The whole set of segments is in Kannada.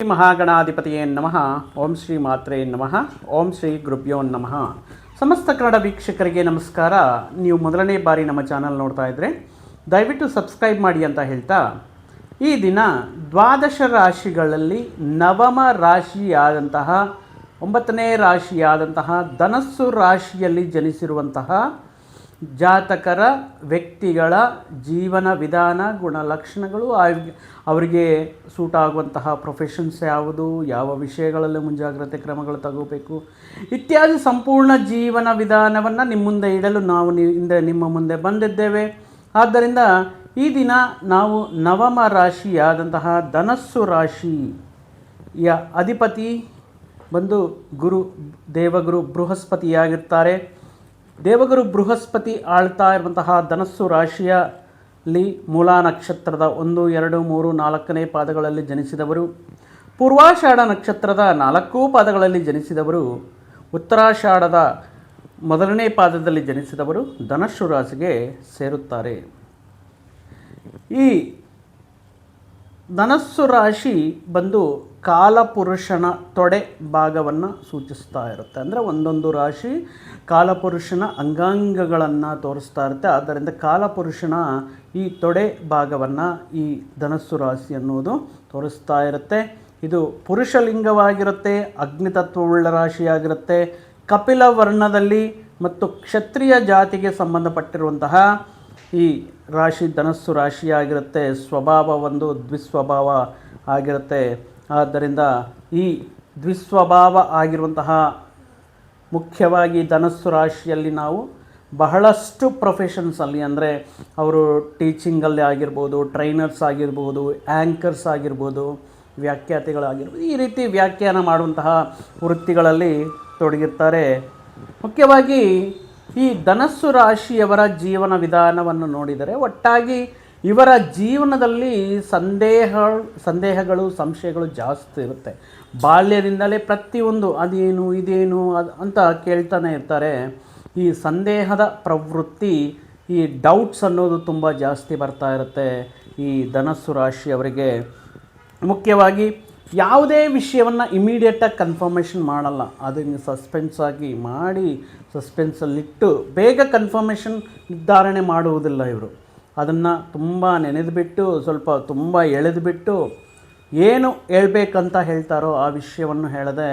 ಶ್ರೀ ಮಹಾಗಣಾಧಿಪತಿಯೇ ನಮಃ. ಓಂ ಶ್ರೀ ಮಾತ್ರೇ ನಮಃ. ಓಂ ಶ್ರೀ ಗುರುಭ್ಯೋ ನಮಃ. ಸಮಸ್ತ ಕನ್ನಡ ವೀಕ್ಷಕರಿಗೆ ನಮಸ್ಕಾರ. ನೀವು ಮೊದಲನೇ ಬಾರಿ ನಮ್ಮ ಚಾನಲ್ ನೋಡ್ತಾ ಇದ್ದರೆ ದಯವಿಟ್ಟು ಸಬ್ಸ್ಕ್ರೈಬ್ ಮಾಡಿ ಅಂತ ಹೇಳ್ತಾ, ಈ ದಿನ ದ್ವಾದಶ ರಾಶಿಗಳಲ್ಲಿ ನವಮ ರಾಶಿಯಾದಂತಹ, ಒಂಬತ್ತನೇ ರಾಶಿಯಾದಂತಹ ಧನಸ್ಸು ರಾಶಿಯಲ್ಲಿ ಜನಿಸಿರುವಂತಹ ಜಾತಕರ ವ್ಯಕ್ತಿಗಳ ಜೀವನ ವಿಧಾನ, ಗುಣಲಕ್ಷಣಗಳು ಅವರಿಗೆ ಸೂಟ್ ಆಗುವಂತಹ ಪ್ರೊಫೆಷನ್ಸ್ ಯಾವುದು, ಯಾವ ವಿಷಯಗಳಲ್ಲಿ ಮುಂಜಾಗ್ರತೆ ಕ್ರಮಗಳು ತಗೋಬೇಕು, ಇತ್ಯಾದಿ ಸಂಪೂರ್ಣ ಜೀವನ ವಿಧಾನವನ್ನು ನಿಮ್ಮ ಮುಂದೆ ಇಡಲು ನಾವು ಹಿಂದೆ ನಿಮ್ಮ ಮುಂದೆ ಬಂದಿದ್ದೇವೆ. ಆದ್ದರಿಂದ ಈ ದಿನ ನಾವು ನವಮ ರಾಶಿಯಾದಂತಹ ಧನಸ್ಸು ರಾಶಿಯ ಅಧಿಪತಿ ಬಂದು ಗುರು, ದೇವಗುರು ಬೃಹಸ್ಪತಿಯಾಗಿರ್ತಾರೆ. ದೇವಗುರು ಬೃಹಸ್ಪತಿ ಆಳ್ತಾ ಇರುವಂತಹ ಧನಸ್ಸು ರಾಶಿಯಲ್ಲಿ ಮೂಲಾ ನಕ್ಷತ್ರದ ಒಂದು, ಎರಡು, ಮೂರು, ನಾಲ್ಕನೇ ಪಾದಗಳಲ್ಲಿ ಜನಿಸಿದವರು, ಪೂರ್ವಾಷಾಢ ನಕ್ಷತ್ರದ ನಾಲ್ಕೂ ಪಾದಗಳಲ್ಲಿ ಜನಿಸಿದವರು, ಉತ್ತರಾಷಾಢದ ಮೊದಲನೇ ಪಾದದಲ್ಲಿ ಜನಿಸಿದವರು ಧನಸ್ಸು ರಾಶಿಗೆ ಸೇರುತ್ತಾರೆ. ಈ ಧನಸ್ಸು ರಾಶಿ ಬಂದು ಕಾಲಪುರುಷನ ತೊಡೆ ಭಾಗವನ್ನು ಸೂಚಿಸ್ತಾ ಇರುತ್ತೆ. ಅಂದರೆ ಒಂದೊಂದು ರಾಶಿ ಕಾಲಪುರುಷನ ಅಂಗಾಂಗಗಳನ್ನು ತೋರಿಸ್ತಾ ಇರುತ್ತೆ. ಆದ್ದರಿಂದ ಕಾಲಪುರುಷನ ಈ ತೊಡೆ ಭಾಗವನ್ನು ಈ ಧನಸ್ಸು ರಾಶಿ ಅನ್ನೋದು ತೋರಿಸ್ತಾ ಇರುತ್ತೆ. ಇದು ಪುರುಷಲಿಂಗವಾಗಿರುತ್ತೆ, ಅಗ್ನಿತತ್ವವುಳ್ಳ ರಾಶಿಯಾಗಿರುತ್ತೆ. ಕಪಿಲ ವರ್ಣದಲ್ಲಿ ಮತ್ತು ಕ್ಷತ್ರಿಯ ಜಾತಿಗೆ ಸಂಬಂಧಪಟ್ಟಿರುವಂತಹ ಈ ರಾಶಿ ಧನಸ್ಸು ರಾಶಿಯಾಗಿರುತ್ತೆ. ಸ್ವಭಾವ ಒಂದು ದ್ವಿಸ್ವಭಾವ ಆಗಿರುತ್ತೆ. ಆದ್ದರಿಂದ ಈ ದ್ವಿಸ್ವಭಾವ ಆಗಿರುವಂತಹ ಮುಖ್ಯವಾಗಿ ಧನಸ್ಸು ರಾಶಿಯಲ್ಲಿ ನಾವು ಬಹಳಷ್ಟು ಪ್ರೊಫೆಷನ್ಸಲ್ಲಿ ಅಂದರೆ ಅವರು ಟೀಚಿಂಗಲ್ಲಿ ಆಗಿರ್ಬೋದು ಟ್ರೈನರ್ಸ್ ಆಗಿರ್ಬೋದು ಆ್ಯಂಕರ್ಸ್ ಆಗಿರ್ಬೋದು, ವ್ಯಾಖ್ಯಾತಿಗಳಾಗಿರ್ಬೋದು. ಈ ರೀತಿ ವ್ಯಾಖ್ಯಾನ ಮಾಡುವಂತಹ ವೃತ್ತಿಗಳಲ್ಲಿ ತೊಡಗಿರ್ತಾರೆ. ಮುಖ್ಯವಾಗಿ ಈ ಧನಸ್ಸು ರಾಶಿಯವರ ಜೀವನ ವಿಧಾನವನ್ನು ನೋಡಿದರೆ ಒಟ್ಟಾಗಿ ಇವರ ಜೀವನದಲ್ಲಿ ಸಂದೇಹ, ಸಂದೇಹಗಳು, ಸಂಶಯಗಳು ಜಾಸ್ತಿ ಇರುತ್ತೆ. ಬಾಲ್ಯದಿಂದಲೇ ಪ್ರತಿಯೊಂದು ಅದೇನು, ಇದೇನು ಅದು ಅಂತ ಕೇಳ್ತಾನೆ ಇರ್ತಾರೆ. ಈ ಸಂದೇಹದ ಪ್ರವೃತ್ತಿ, ಈ ಡೌಟ್ಸ್ ಅನ್ನೋದು ತುಂಬ ಜಾಸ್ತಿ ಬರ್ತಾ ಇರುತ್ತೆ ಈ ಧನಸ್ಸು ರಾಶಿಯವರಿಗೆ ಮುಖ್ಯವಾಗಿ ಯಾವುದೇ ವಿಷಯವನ್ನು ಇಮಿಡಿಯೇಟಾಗಿ ಕನ್ಫರ್ಮೇಷನ್ ಮಾಡಲ್ಲ. ಅದನ್ನು ಸಸ್ಪೆನ್ಸ್ ಆಗಿ ಮಾಡಿ ಸಸ್ಪೆನ್ಸಲ್ಲಿಟ್ಟು ಬೇಗ ಕನ್ಫರ್ಮೇಷನ್ ನಿರ್ಧಾರಣೆ ಮಾಡುವುದಿಲ್ಲ ಇವರು. ಅದನ್ನು ತುಂಬ ನೆನೆದುಬಿಟ್ಟು, ಸ್ವಲ್ಪ ತುಂಬ ಎಳೆದುಬಿಟ್ಟು ಏನು ಹೇಳ್ಬೇಕಂತ ಹೇಳ್ತಾರೋ ಆ ವಿಷಯವನ್ನು ಹೇಳದೆ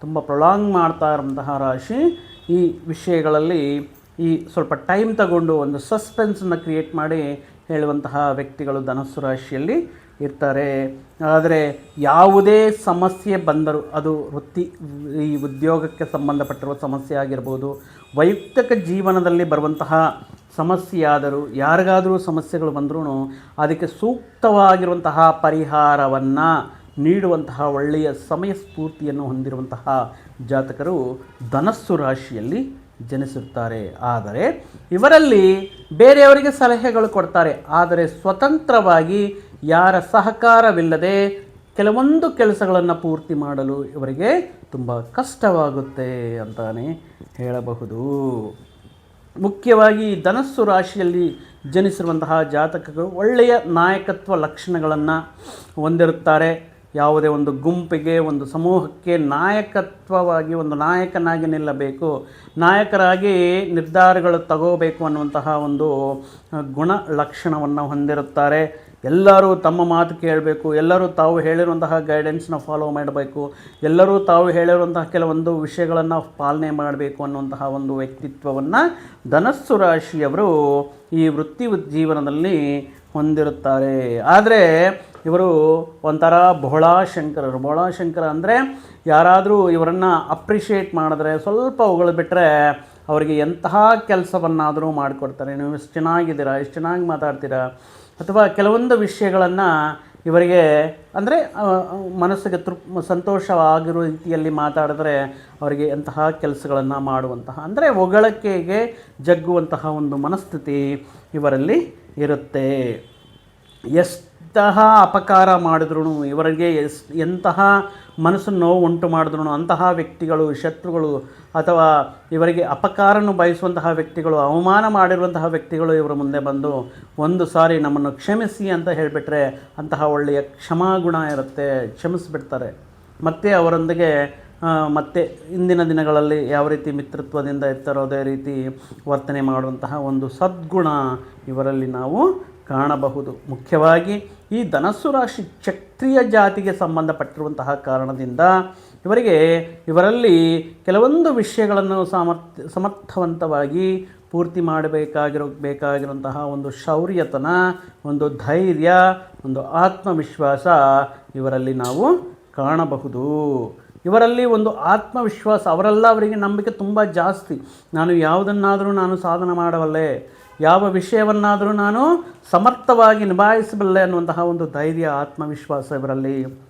ತುಂಬ ಪ್ರೊಲಾಂಗ್ ಮಾಡ್ತಾ ಇರುವಂತಹ ರಾಶಿ ಈ ವಿಷಯಗಳಲ್ಲಿ ಈ ಸ್ವಲ್ಪ ಟೈಮ್ ತಗೊಂಡು ಒಂದು ಸಸ್ಪೆನ್ಸನ್ನು ಕ್ರಿಯೇಟ್ ಮಾಡಿ ಹೇಳುವಂತಹ ವ್ಯಕ್ತಿಗಳು ಧನಸ್ಸು ರಾಶಿಯಲ್ಲಿ ಇರ್ತಾರೆ. ಆದರೆ ಯಾವುದೇ ಸಮಸ್ಯೆ ಬಂದರೂ ಅದು ವೃತ್ತಿ, ಈ ಉದ್ಯೋಗಕ್ಕೆ ಸಂಬಂಧಪಟ್ಟಿರುವ ಸಮಸ್ಯೆ ಆಗಿರ್ಬೋದು, ವೈಯಕ್ತಿಕ ಜೀವನದಲ್ಲಿ ಬರುವಂತಹ ಸಮಸ್ಯೆಯಾದರೂ, ಯಾರಿಗಾದರೂ ಸಮಸ್ಯೆಗಳು ಬಂದರೂ ಅದಕ್ಕೆ ಸೂಕ್ತವಾಗಿರುವಂತಹ ಪರಿಹಾರವನ್ನು ನೀಡುವಂತಹ ಒಳ್ಳೆಯ ಸಮಯ ಸ್ಫೂರ್ತಿಯನ್ನು ಹೊಂದಿರುವಂತಹ ಜಾತಕರು ಧನಸ್ಸು ರಾಶಿಯಲ್ಲಿ ಜನಿಸುತ್ತಾರೆ ಆದರೆ ಇವರಲ್ಲಿ ಬೇರೆಯವರಿಗೆ ಸಲಹೆಗಳು ಕೊಡ್ತಾರೆ. ಆದರೆ ಸ್ವತಂತ್ರವಾಗಿ ಯಾರ ಸಹಕಾರವಿಲ್ಲದೆ ಕೆಲವೊಂದು ಕೆಲಸಗಳನ್ನು ಪೂರ್ತಿ ಮಾಡಲು ಇವರಿಗೆ ತುಂಬ ಕಷ್ಟವಾಗುತ್ತೆ ಅಂತಾನೆ ಹೇಳಬಹುದು. ಮುಖ್ಯವಾಗಿ ಧನಸ್ಸು ರಾಶಿಯಲ್ಲಿ ಜನಿಸಿರುವಂತಹ ಜಾತಕಗಳು ಒಳ್ಳೆಯ ನಾಯಕತ್ವ ಲಕ್ಷಣಗಳನ್ನು ಹೊಂದಿರುತ್ತಾರೆ. ಯಾವುದೇ ಒಂದು ಗುಂಪಿಗೆ, ಒಂದು ಸಮೂಹಕ್ಕೆ ನಾಯಕತ್ವವಾಗಿ, ಒಂದು ನಾಯಕನಾಗಿ ನಿಲ್ಲಬೇಕು. ನಾಯಕರಾಗಿ ನಿರ್ಧಾರಗಳು ತಗೋಬೇಕು ಅನ್ನುವಂತಹ ಒಂದು ಗುಣ ಲಕ್ಷಣವನ್ನು ಹೊಂದಿರುತ್ತಾರೆ. ಎಲ್ಲರೂ ತಮ್ಮ ಮಾತು ಕೇಳಬೇಕು, ಎಲ್ಲರೂ ತಾವು ಹೇಳಿರುವಂತಹ ಗೈಡೆನ್ಸ್ನ ಫಾಲೋ ಮಾಡಬೇಕು, ಎಲ್ಲರೂ ತಾವು ಹೇಳಿರುವಂತಹ ಕೆಲವೊಂದು ವಿಷಯಗಳನ್ನು ಪಾಲನೆ ಮಾಡಬೇಕು ಅನ್ನುವಂತಹ ಒಂದು ವ್ಯಕ್ತಿತ್ವವನ್ನು ಧನಸ್ಸು ರಾಶಿಯವರು ಈ ವೃತ್ತಿ ಜೀವನದಲ್ಲಿ ಹೊಂದಿರುತ್ತಾರೆ. ಆದರೆ ಇವರು ಒಂಥರ ಬೋಳಾಶಂಕರರು. ಬೋಳಾಶಂಕರ ಅಂದರೆ ಯಾರಾದರೂ ಇವರನ್ನು ಅಪ್ರಿಷಿಯೇಟ್ ಮಾಡಿದ್ರೆ ಸ್ವಲ್ಪ ಹೊಗಳು ಬಿಟ್ಟರೆ ಅವರಿಗೆ ಎಂತಹ ಕೆಲಸವನ್ನಾದರೂ ಮಾಡಿಕೊಡ್ತಾರೆ. ನೀವು ಇಷ್ಟು ಚೆನ್ನಾಗಿದ್ದೀರಾ ಇಷ್ಟು ಚೆನ್ನಾಗಿ ಮಾತಾಡ್ತೀರಾ ಅಥವಾ ಕೆಲವೊಂದು ವಿಷಯಗಳನ್ನು ಇವರಿಗೆ ಅಂದರೆ ಮನಸ್ಸಿಗೆ ತೃಪ್, ಸಂತೋಷವಾಗಿರೋ ರೀತಿಯಲ್ಲಿ ಮಾತಾಡಿದ್ರೆ ಅವರಿಗೆ ಅಂತಹ ಕೆಲಸಗಳನ್ನು ಮಾಡುವಂತಹ, ಅಂದರೆ ಹೊಗಳಿಕೆಗೆ ಜಗ್ಗುವಂತಹ ಒಂದು ಮನಸ್ಥಿತಿ ಇವರಲ್ಲಿ ಇರುತ್ತೆ. ಎಷ್ಟಹ ಅಪಕಾರ ಮಾಡಿದ್ರು ಇವರಿಗೆ ಎಸ್, ಎಂತಹ ಮನಸ್ಸು ನೋವು ಉಂಟು ಮಾಡಿದ್ರು ಅಂತಹ ವ್ಯಕ್ತಿಗಳು, ಶತ್ರುಗಳು ಅಥವಾ ಇವರಿಗೆ ಅಪಕಾರನ್ನು ಬಯಸುವಂತಹ ವ್ಯಕ್ತಿಗಳು, ಅವಮಾನ ಮಾಡಿರುವಂತಹ ವ್ಯಕ್ತಿಗಳು ಇವರ ಮುಂದೆ ಬಂದು ಒಂದು ಸಾರಿ ನಮ್ಮನ್ನು ಕ್ಷಮಿಸಿ ಅಂತ ಹೇಳಿಬಿಟ್ರೆ ಅಂತಹ ಒಳ್ಳೆಯ ಕ್ಷಮಾಗುಣ ಇರುತ್ತೆ, ಕ್ಷಮಿಸಿಬಿಡ್ತಾರೆ. ಮತ್ತು ಅವರೊಂದಿಗೆ ಮತ್ತೆ ಇಂದಿನ ದಿನಗಳಲ್ಲಿ ಯಾವ ರೀತಿ ಮಿತ್ರತ್ವದಿಂದ ಇರ್ತಾರೋ ರೀತಿ ವರ್ತನೆ ಮಾಡುವಂತಹ ಒಂದು ಸದ್ಗುಣ ಇವರಲ್ಲಿ ನಾವು ಕಾಣಬಹುದು. ಮುಖ್ಯವಾಗಿ ಈ ಧನಸ್ಸು ರಾಶಿ ಕ್ಷತ್ರಿಯ ಜಾತಿಗೆ ಸಂಬಂಧಪಟ್ಟಿರುವಂತಹ ಕಾರಣದಿಂದ ಇವರಿಗೆ ಇವರಲ್ಲಿ ಕೆಲವೊಂದು ವಿಷಯಗಳನ್ನು ಸಮರ್ಥ, ಸಮರ್ಥವಂತವಾಗಿ ಪೂರ್ತಿ ಮಾಡಬೇಕಾಗಿರೋ, ಬೇಕಾಗಿರುವಂತಹ ಒಂದು ಶೌರ್ಯತನ, ಒಂದು ಧೈರ್ಯ, ಒಂದು ಆತ್ಮವಿಶ್ವಾಸ ಇವರಲ್ಲಿ ನಾವು ಕಾಣಬಹುದು. ಇವರಲ್ಲಿ ಒಂದು ಆತ್ಮವಿಶ್ವಾಸ, ಅವರೆಲ್ಲ ಅವರಿಗೆ ನಂಬಿಕೆ ತುಂಬ ಜಾಸ್ತಿ. ನಾನು ಯಾವುದನ್ನಾದರೂ ನಾನು ಸಾಧನೆ ಮಾಡಬಲ್ಲೆ. ಯಾವ ವಿಷಯವನ್ನಾದರೂ ನಾನು ಸಮರ್ಥವಾಗಿ ನಿಭಾಯಿಸಬಲ್ಲೆ ಅನ್ನುವಂತಹ ಒಂದು ಧೈರ್ಯ ಆತ್ಮವಿಶ್ವಾಸ ಇವರಲ್ಲಿ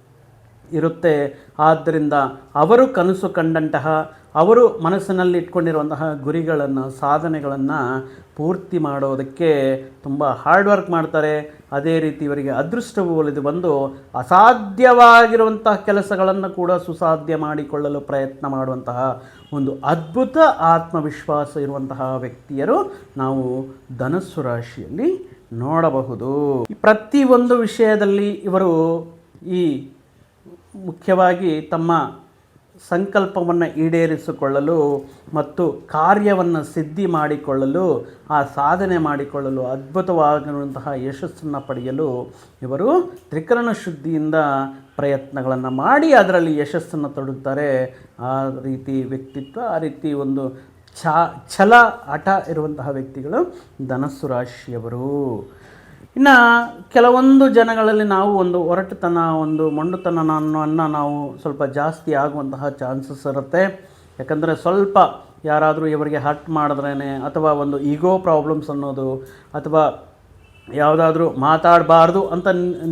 ಇರುತ್ತೆ. ಆದ್ದರಿಂದ ಅವರು ಕನಸು ಕಂಡಂತಹ, ಅವರು ಮನಸ್ಸಿನಲ್ಲಿ ಇಟ್ಕೊಂಡಿರುವಂತಹ ಗುರಿಗಳನ್ನು, ಸಾಧನೆಗಳನ್ನು ಪೂರ್ತಿ ಮಾಡೋದಕ್ಕೆ ತುಂಬ ಹಾರ್ಡ್ ವರ್ಕ್ ಮಾಡ್ತಾರೆ. ಅದೇ ರೀತಿ ಇವರಿಗೆ ಅದೃಷ್ಟವು ಒಲಿದು ಬಂದು ಅಸಾಧ್ಯವಾಗಿರುವಂತಹ ಕೆಲಸಗಳನ್ನು ಕೂಡ ಸುಸಾಧ್ಯ ಮಾಡಿಕೊಳ್ಳಲು ಪ್ರಯತ್ನ ಮಾಡುವಂತಹ ಒಂದು ಅದ್ಭುತ ಆತ್ಮವಿಶ್ವಾಸ ಇರುವಂತಹ ವ್ಯಕ್ತಿಯರು ನಾವು ಧನಸ್ಸು ರಾಶಿಯಲ್ಲಿ ನೋಡಬಹುದು. ಪ್ರತಿಯೊಂದು ವಿಷಯದಲ್ಲಿ ಇವರು ಈ ಮುಖ್ಯವಾಗಿ ತಮ್ಮ ಸಂಕಲ್ಪವನ್ನು ಈಡೇರಿಸಿಕೊಳ್ಳಲು ಮತ್ತು ಕಾರ್ಯವನ್ನು ಸಿದ್ಧಿ ಮಾಡಿಕೊಳ್ಳಲು, ಆ ಸಾಧನೆ ಮಾಡಿಕೊಳ್ಳಲು, ಅದ್ಭುತವಾಗಿರುವಂತಹ ಯಶಸ್ಸನ್ನು ಪಡೆಯಲು ಇವರು ತ್ರಿಕರಣ ಶುದ್ಧಿಯಿಂದ ಪ್ರಯತ್ನಗಳನ್ನು ಮಾಡಿ ಅದರಲ್ಲಿ ಯಶಸ್ಸನ್ನು ತೊಡುತ್ತಾರೆ. ಆ ರೀತಿ ವ್ಯಕ್ತಿತ್ವ, ಆ ರೀತಿ ಒಂದು ಛಲ ಹಠ ಇರುವಂತಹ ವ್ಯಕ್ತಿಗಳು ಧನಸ್ಸು ರಾಶಿಯವರು. ಇನ್ನು ಕೆಲವೊಂದು ಜನಗಳಲ್ಲಿ ನಾವು ಒಂದು ಒರಟುತನ, ಒಂದು ಮೊಂಡುತನವನ್ನು ನಾವು ಸ್ವಲ್ಪ ಜಾಸ್ತಿ ಆಗುವಂತಹ ಚಾನ್ಸಸ್ ಇರುತ್ತೆ. ಯಾಕಂದರೆ ಸ್ವಲ್ಪ ಯಾರಾದರೂ ಇವರಿಗೆ ಹರ್ಟ್ ಮಾಡಿದ್ರೇ ಅಥವಾ ಒಂದು ಈಗೋ ಪ್ರಾಬ್ಲಮ್ಸ್ ಅನ್ನೋದು ಅಥವಾ ಯಾವುದಾದ್ರೂ ಮಾತಾಡಬಾರ್ದು ಅಂತ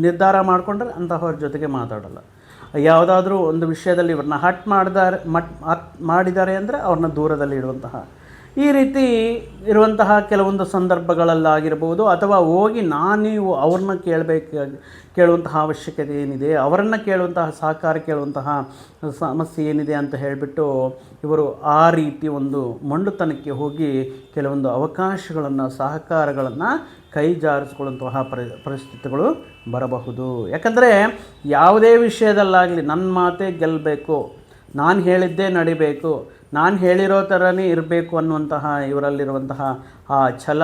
ನಿರ್ಧಾರ ಮಾಡಿಕೊಂಡ್ರೆ ಅಂತಹವ್ರ ಜೊತೆಗೆ ಮಾತಾಡಲ್ಲ. ಯಾವುದಾದ್ರೂ ಒಂದು ವಿಷಯದಲ್ಲಿ ಇವ್ರನ್ನ ಹಟ್ ಮಾಡಿದ್ದಾರೆ ಮಟ್ ಮಾಡಿದ್ದಾರೆ ಅಂದರೆ ಅವ್ರನ್ನ ದೂರದಲ್ಲಿ ಇಡುವಂತಹ ಈ ರೀತಿ ಇರುವಂತಹ ಕೆಲವೊಂದು ಸಂದರ್ಭಗಳಲ್ಲಾಗಿರ್ಬೋದು ಅಥವಾ ಹೋಗಿ ನಾನೀವು ಅವ್ರನ್ನ ಕೇಳಬೇಕು, ಕೇಳುವಂತಹ ಅವಶ್ಯಕತೆ ಏನಿದೆ, ಅವರನ್ನು ಕೇಳುವಂತಹ ಸಹಕಾರ, ಕೇಳುವಂತಹ ಸಮಸ್ಯೆ ಏನಿದೆ ಅಂತ ಹೇಳಿಬಿಟ್ಟು ಇವರು ಆ ರೀತಿ ಒಂದು ಮಂಡುತನಕ್ಕೆ ಹೋಗಿ ಕೆಲವೊಂದು ಅವಕಾಶಗಳನ್ನು, ಸಹಕಾರಗಳನ್ನು ಕೈ ಜಾರಿಸ್ಕೊಳ್ಳುವಂತಹ ಪರಿ, ಪರಿಸ್ಥಿತಿಗಳು ಬರಬಹುದು. ಯಾಕಂದರೆ ಯಾವುದೇ ವಿಷಯದಲ್ಲಾಗಲಿ ನನ್ನ ಮಾತೇ ಗೆಲ್ಲಬೇಕು ನಾನು ಹೇಳಿದ್ದೇ ನಡಿಬೇಕು ನಾನು ಹೇಳಿರೋ ಥರನೇ ಇರಬೇಕು ಅನ್ನುವಂತಹ ಇವರಲ್ಲಿರುವಂತಹ ಆ ಛಲ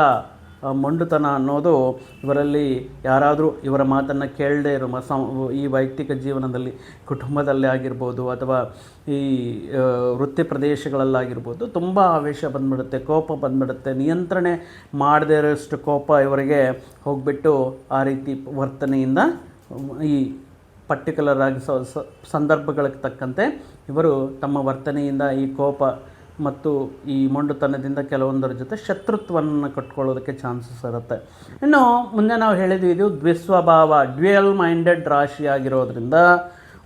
ಮೊಂಡುತನ ಅನ್ನೋದು ಇವರಲ್ಲಿ ಯಾರಾದರೂ ಇವರ ಮಾತನ್ನು ಕೇಳದೇ ಇರೋ ಸಂ, ಈ ವೈಯಕ್ತಿಕ ಜೀವನದಲ್ಲಿ, ಕುಟುಂಬದಲ್ಲಿ ಆಗಿರ್ಬೋದು ಅಥವಾ ಈ ವೃತ್ತಿ ಪ್ರದೇಶಗಳಲ್ಲಾಗಿರ್ಬೋದು ತುಂಬ ಆವೇಶ ಬಂದ್ಬಿಡುತ್ತೆ, ಕೋಪ ಬಂದ್ಬಿಡುತ್ತೆ, ನಿಯಂತ್ರಣೆ ಮಾಡದೇ ಇರೋಷ್ಟು ಕೋಪ ಇವರಿಗೆ ಹೋಗ್ಬಿಟ್ಟು ಆ ರೀತಿ ವರ್ತನೆಯಿಂದ ಈ ಪರ್ಟಿಕ್ಯುಲರ್ ಆಗಿ ಸಂದರ್ಭಗಳಿಗೆ ತಕ್ಕಂತೆ ಇವರು ತಮ್ಮ ವರ್ತನೆಯಿಂದ ಈ ಕೋಪ ಮತ್ತು ಈ ಮೊಂಡುತನದಿಂದ ಕೆಲವೊಂದರ ಜೊತೆ ಶತ್ರುತ್ವವನ್ನು ಕಟ್ಕೊಳ್ಳೋದಕ್ಕೆ ಚಾನ್ಸಸ್ ಇರುತ್ತೆ. ಇನ್ನು ಮುಂದೆ ನಾವು ಹೇಳಿದ್ವಿ ಇದು ದ್ವಿಸ್ವಭಾವ, ಡ್ಯುಯಲ್ ಮೈಂಡೆಡ್ ರಾಶಿ ಆಗಿರೋದ್ರಿಂದ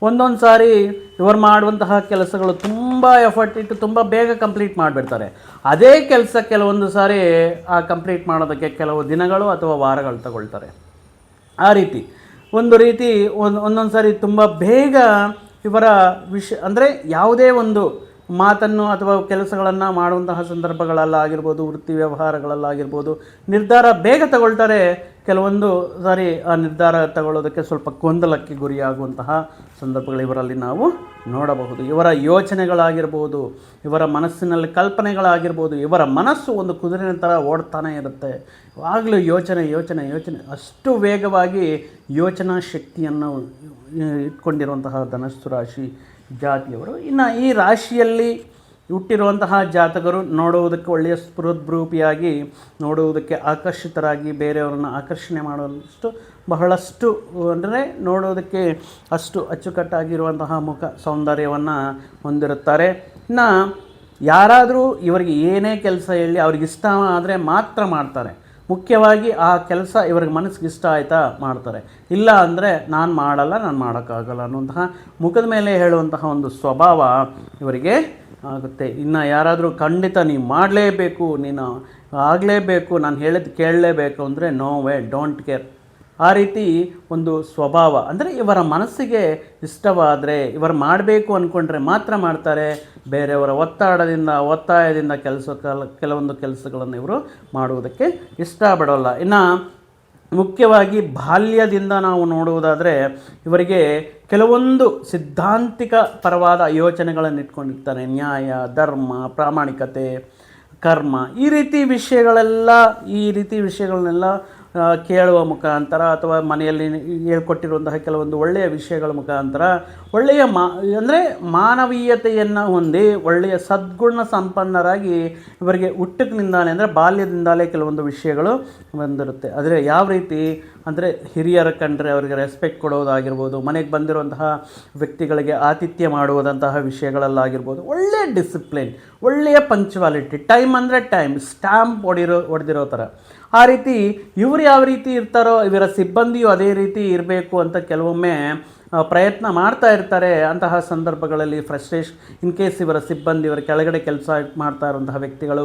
ಒಂದೊಂದು ಸಾರಿ ಇವರು ಮಾಡುವಂತಹ ಕೆಲಸಗಳು ತುಂಬ ಎಫರ್ಟ್ ಇಟ್ಟು ತುಂಬ ಬೇಗ ಕಂಪ್ಲೀಟ್ ಮಾಡಿಬಿಡ್ತಾರೆ. ಅದೇ ಕೆಲಸ ಕೆಲವೊಂದು ಸಾರಿ ಆ ಕಂಪ್ಲೀಟ್ ಮಾಡೋದಕ್ಕೆ ಕೆಲವು ದಿನಗಳು ಅಥವಾ ವಾರಗಳು ತಗೊಳ್ತಾರೆ. ಆ ರೀತಿ. ಒಂದು ರೀತಿ ಒಂದು ಒಂದೊಂದು ಸಾರಿ ತುಂಬ ಬೇಗ ಇವರ ವಿಷ ಅಂದರೆ ಯಾವುದೇ ಒಂದು ಮಾತನ್ನು ಅಥವಾ ಕೆಲಸಗಳನ್ನು ಮಾಡುವಂತಹ ಸಂದರ್ಭಗಳಲ್ಲಾಗಿರ್ಬೋದು, ವೃತ್ತಿ ವ್ಯವಹಾರಗಳಲ್ಲಾಗಿರ್ಬೋದು, ನಿರ್ಧಾರ ಬೇಗ ತಗೊಳ್ತಾರೆ ಕೆಲವೊಂದು ಸಾರಿ ಆ ನಿರ್ಧಾರ ತಗೊಳ್ಳೋದಕ್ಕೆ ಸ್ವಲ್ಪ ಗೊಂದಲಕ್ಕೆ ಗುರಿಯಾಗುವಂತಹ ಸಂದರ್ಭಗಳು ಇವರಲ್ಲಿ ನಾವು ನೋಡಬಹುದು. ಇವರ ಯೋಚನೆಗಳಾಗಿರ್ಬೋದು, ಇವರ ಮನಸ್ಸಿನಲ್ಲಿ ಕಲ್ಪನೆಗಳಾಗಿರ್ಬೋದು, ಇವರ ಮನಸ್ಸು ಒಂದು ಕುದುರೆನ ಥರ ಓಡ್ತಾನೆ ಇರುತ್ತೆ. ಆಗಲೂ ಯೋಚನೆ ಯೋಚನೆ ಯೋಚನೆ. ಅಷ್ಟು ವೇಗವಾಗಿ ಯೋಚನಾ ಶಕ್ತಿಯನ್ನು ಇಟ್ಕೊಂಡಿರುವಂತಹ ಧನಸ್ಸು ರಾಶಿ ಜಾತಿಯವರು. ಇನ್ನು ಈ ರಾಶಿಯಲ್ಲಿ ಹುಟ್ಟಿರುವಂತಹ ಜಾತಕರು ನೋಡುವುದಕ್ಕೆ ಒಳ್ಳೆಯ ಸ್ಫುರದ್ರೂಪಿಯಾಗಿ ನೋಡುವುದಕ್ಕೆ ಆಕರ್ಷಿತರಾಗಿ ಬೇರೆಯವರನ್ನು ಆಕರ್ಷಣೆ ಮಾಡುವಷ್ಟು ಬಹಳಷ್ಟು ಅಂದರೆ ನೋಡೋದಕ್ಕೆ ಅಷ್ಟು ಅಚ್ಚುಕಟ್ಟಾಗಿರುವಂತಹ ಮುಖ ಸೌಂದರ್ಯವನ್ನು ಹೊಂದಿರುತ್ತಾರೆ. ಇನ್ನು ಯಾರಾದರೂ ಇವರಿಗೆ ಏನೇ ಕೆಲಸ ಹೇಳಿ ಅವ್ರಿಗೆ ಇಷ್ಟ ಆದರೆ ಮಾತ್ರ ಮಾಡ್ತಾರೆ. ಮುಖ್ಯವಾಗಿ ಆ ಕೆಲಸ ಇವ್ರಿಗೆ ಮನಸ್ಸಿಗೆ ಇಷ್ಟ ಆಯಿತಾ ಮಾಡ್ತಾರೆ. ಇಲ್ಲ ಅಂದರೆ ನಾನು ಮಾಡಲ್ಲ, ನಾನು ಮಾಡೋಕ್ಕಾಗಲ್ಲ ಅನ್ನುವಂತಹ ಮುಖದ ಮೇಲೆ ಹೇಳುವಂತಹ ಒಂದು ಸ್ವಭಾವ ಇವರಿಗೆ ಆಗುತ್ತೆ. ಇನ್ನು ಯಾರಾದರೂ ಖಂಡಿತ ನೀವು ಮಾಡಲೇಬೇಕು, ನೀನು ಆಗಲೇಬೇಕು, ನಾನು ಹೇಳಿದ್ದು ಕೇಳಲೇಬೇಕು ಅಂದರೆ ನೋ ವೇ ಡೋಂಟ್ ಕೇರ್ ಆ ರೀತಿ ಒಂದು ಸ್ವಭಾವ. ಅಂದರೆ ಇವರ ಮನಸ್ಸಿಗೆ ಇಷ್ಟವಾದರೆ, ಇವರು ಮಾಡಬೇಕು ಅಂದ್ಕೊಂಡ್ರೆ ಮಾತ್ರ ಮಾಡ್ತಾರೆ. ಬೇರೆಯವರ ಒತ್ತಡದಿಂದ, ಒತ್ತಾಯದಿಂದ ಕೆಲಸ ಕೆಲವೊಂದು ಕೆಲಸಗಳನ್ನು ಇವರು ಮಾಡುವುದಕ್ಕೆ ಇಷ್ಟಪಡೋಲ್ಲ. ಇನ್ನು ಮುಖ್ಯವಾಗಿ ಬಾಲ್ಯದಿಂದ ನಾವು ನೋಡುವುದಾದರೆ, ಇವರಿಗೆ ಕೆಲವೊಂದು ಸಿದ್ಧಾಂತಿಕ ಪರವಾದ ಯೋಚನೆಗಳನ್ನು ಇಟ್ಕೊಂಡಿರ್ತಾರೆ. ನ್ಯಾಯ, ಧರ್ಮ, ಪ್ರಾಮಾಣಿಕತೆ, ಕರ್ಮ ಈ ರೀತಿ ವಿಷಯಗಳೆಲ್ಲ, ಈ ರೀತಿ ವಿಷಯಗಳನ್ನೆಲ್ಲ ಕೇಳುವ ಮುಖಾಂತರ ಅಥವಾ ಮನೆಯಲ್ಲಿ ಹೇಳ್ಕೊಟ್ಟಿರುವಂತಹ ಕೆಲವೊಂದು ಒಳ್ಳೆಯ ವಿಷಯಗಳ ಮುಖಾಂತರ ಒಳ್ಳೆಯ ಮಾ, ಅಂದರೆ ಮಾನವೀಯತೆಯನ್ನು ಹೊಂದಿ ಒಳ್ಳೆಯ ಸದ್ಗುಣ ಸಂಪನ್ನರಾಗಿ ಇವರಿಗೆ ಹುಟ್ಟಕ್ನಿಂದಾನೆ ಅಂದರೆ ಬಾಲ್ಯದಿಂದಲೇ ಕೆಲವೊಂದು ವಿಷಯಗಳು ಬಂದಿರುತ್ತೆ. ಆದರೆ ಯಾವ ರೀತಿ ಅಂದರೆ ಹಿರಿಯರ ಕಂಡ್ರೆ ಅವರಿಗೆ ರೆಸ್ಪೆಕ್ಟ್ ಕೊಡೋದಾಗಿರ್ಬೋದು, ಮನೆಗೆ ಬಂದಿರುವಂತಹ ವ್ಯಕ್ತಿಗಳಿಗೆ ಆತಿಥ್ಯ ಮಾಡುವುದಂತಹ ವಿಷಯಗಳಲ್ಲಾಗಿರ್ಬೋದು ಒಳ್ಳೆಯ ಡಿಸಿಪ್ಲಿನ್ ಒಳ್ಳೆಯ ಪಂಕ್ಚುವಾಲಿಟಿ ಟೈಮ್ ಅಂದರೆ ಟೈಮ್ ಸ್ಟ್ಯಾಂಪ್ ಹೊಡಿರೋ, ಹೊಡೆದಿರೋ ಥರ ಆ ರೀತಿ ಇವರು ಯಾವ ರೀತಿ ಇರ್ತಾರೋ, ಇವರ ಸಿಬ್ಬಂದಿಯು ಅದೇ ರೀತಿ ಇರಬೇಕು ಅಂತ ಕೆಲವೊಮ್ಮೆ ಪ್ರಯತ್ನ ಮಾಡ್ತಾ ಇರ್ತಾರೆ ಅಂತಹ ಸಂದರ್ಭಗಳಲ್ಲಿ ಫ್ರಸ್ಟ್ರೇಷನ್ ಇನ್ ಕೇಸ್ ಇವರ ಸಿಬ್ಬಂದಿ ಇವರ ಕೆಳಗಡೆ ಕೆಲಸ ಮಾಡ್ತಾ ಇರುವಂತಹ ವ್ಯಕ್ತಿಗಳು